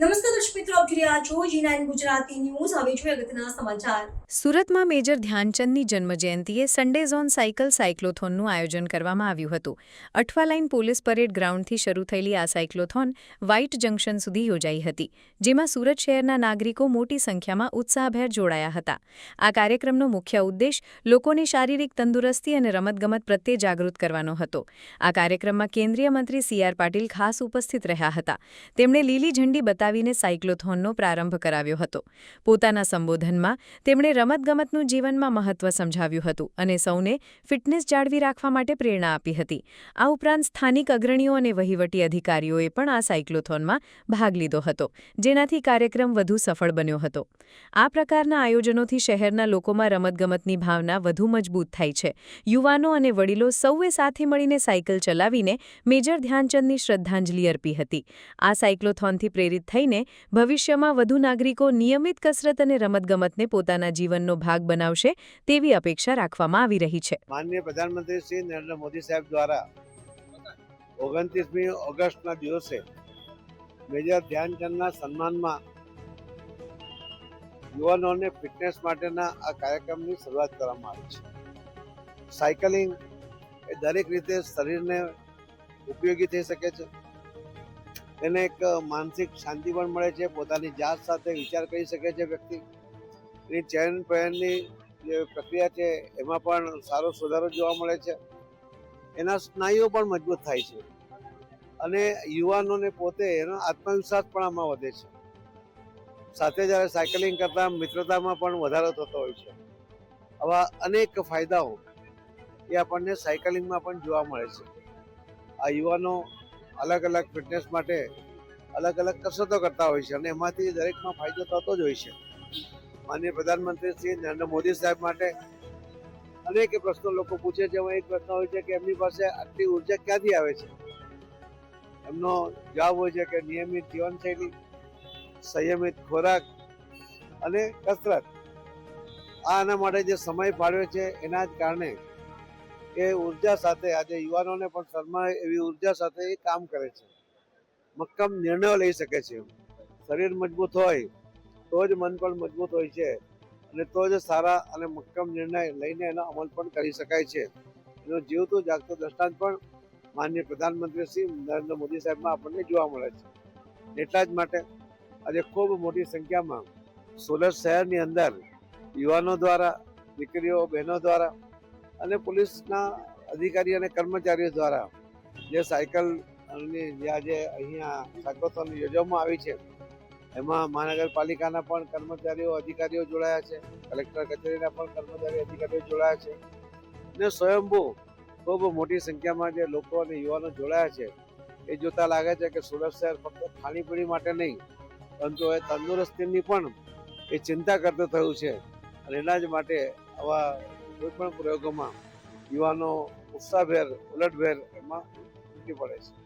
નમસ્કાર દર્શક મિત્રો, આપ જોઈ રહ્યા છો જી ગુજરાતી ન્યૂઝ. હવે જોઈએ અગત્યના સમાચાર. સુરતમાં મેજર ધ્યાનચંદની જન્મજયંતિએ સન્ડે ઝોન સાયકલ સાયક્લોથોનનું આયોજન કરવામાં આવ્યું હતું. અઠવા લાઇન પોલીસ પરેડ ગ્રાઉન્ડથી શરૂ થયેલી આ સાયક્લોથોન વ્હાઇટ જંકશન સુધી યોજાઈ હતી, જેમાં સુરત શહેરના નાગરિકો મોટી સંખ્યામાં ઉત્સાહભેર જોડાયા હતા. આ કાર્યક્રમનો મુખ્ય ઉદ્દેશ લોકોને શારીરિક તંદુરસ્તી અને રમતગમત પ્રત્યે જાગૃત કરવાનો હતો. આ કાર્યક્રમમાં કેન્દ્રીય મંત્રી સી આર પાટીલ ખાસ ઉપસ્થિત રહ્યા હતા. તેમણે લીલી ઝંડી બતાવીને સાયક્લોથોનનો પ્રારંભ કરાવ્યો હતો. પોતાના સંબોધનમાં તેમણે રમતગમતનું જીવનમાં મહત્વ સમજાવ્યું હતું અને સૌને ફિટનેસ જાળવી રાખવા માટે પ્રેરણા આપી હતી. આ ઉપરાંત સ્થાનિક અગ્રણીઓ અને વહીવટી અધિકારીઓએ પણ આ સાયક્લોથોનમાં ભાગ લીધો હતો, જેનાથી કાર્યક્રમ વધુ સફળ બન્યો હતો. આ પ્રકારના આયોજનોથી શહેરના લોકોમાં રમતગમતની ભાવના વધુ મજબૂત થાય છે. યુવાનો અને વડીલો સૌએ સાથે મળીને સાયકલ ચલાવીને મેજર ધ્યાનચંદની શ્રદ્ધાંજલિ અર્પી હતી. આ સાયક્લોથોનથી પ્રેરિત થઈને ભવિષ્યમાં વધુ નાગરિકો નિયમિત કસરત અને રમતગમતને પોતાના જીવનનો ભાગ બનાવશે તેવી અપેક્ષા રાખવામાં આવી રહી છે. માનનીય પ્રધાનમંત્રી શ્રી નરેન્દ્ર મોદી સાહેબ દ્વારા ઓગણત્રીસમી ઓગસ્ટના દિવસે મેજર ધ્યાનચંદના સન્માનમાં યુવાનોને ફિટનેસ માટેના આ કાર્યક્રમની શરૂઆત કરવામાં આવી છે. સાયકલિંગ એ દરેક રીતે શરીરને ઉપયોગી થઈ શકે છે. એને એક માનસિક શાંતિ પણ મળે છે, પોતાની જાત સાથે વિચાર કરી શકે છે વ્યક્તિ. એની ચયન પહેરની જે પ્રક્રિયા છે, એમાં પણ સારો સુધારો જોવા મળે છે. એના સ્નાયુઓ પણ મજબૂત થાય છે. અને યુવાનોને પોતે એનો આત્મવિશ્વાસ પણ આમાં વધે છે. સાથે જ્યારે સાયકલિંગ કરતા મિત્રતામાં પણ વધારો થતો હોય છે. આવા અનેક ફાયદાઓ એ આપણને સાયકલિંગમાં પણ જોવા મળે છે. આ યુવાનો અલગ અલગ ફિટનેસ માટે અલગ અલગ કસરતો કરતા હોય છે અને એમાંથી દરેકમાં ફાયદો થતો જ હોય છે. માનનીય પ્રધાનમંત્રી શ્રી નરેન્દ્ર મોદી સાહેબ માટે અનેક પ્રશ્નો લોકો પૂછે છે. એમાં એક પ્રશ્ન હોય છે કે એમની પાસે આટલી ઊર્જા ક્યાંથી આવે છે? એમનો જવાબ હોય છે કે નિયમિત જીવનશૈલી, સંયમિત ખોરાક અને કસરત. આ આના માટે જે સમય ફાળવ્યો છે, એના જ કારણે એ ઊર્જા સાથે આજે યુવાનોને પણ શરમાય એવી ઊર્જા સાથે એ કામ કરે છે. મક્કમ નિર્ણયો લઈ શકે છે. શરીર મજબૂત હોય, તો જ મન પણ મજબૂત હોય છે. અને તો જ સારા અને મક્કમ નિર્ણય લઈને એનો અમલ પણ કરી શકાય છે. એનો જીવતું જાગતું દ્રષ્ટાંત પણ માનનીય પ્રધાનમંત્રી શ્રી નરેન્દ્ર મોદી સાહેબમાં આપણને જોવા મળે છે. એટલા જ માટે આજે ખૂબ મોટી સંખ્યામાં સોલર શહેરની અંદર યુવાનો દ્વારા, દીકરીઓ, બહેનો દ્વારા અને પોલીસના અધિકારી અને કર્મચારીઓ દ્વારા જે સાયકલ જ્યાં જે અહીંયા સાયકોથોન યોજવામાં આવી છે, એમાં મહાનગરપાલિકાના પણ કર્મચારીઓ, અધિકારીઓ જોડાયા છે, કલેક્ટર કચેરીના પણ કર્મચારી અધિકારીઓ જોડાયા છે ને સ્વયંભૂ ખૂબ મોટી સંખ્યામાં જે લોકો અને યુવાનો જોડાયા છે, એ જોતા લાગે છે કે સુરત શહેર ફક્ત ખાણીપીણી માટે નહીં, પરંતુ એ તંદુરસ્તીની પણ એ ચિંતા કરતું થયું છે અને એના જ માટે આવા કોઈ પણ પ્રયોગોમાં યુવાનો ઉત્સાહભેર ઉલટભેર એમાં ઉમટી પડે છે.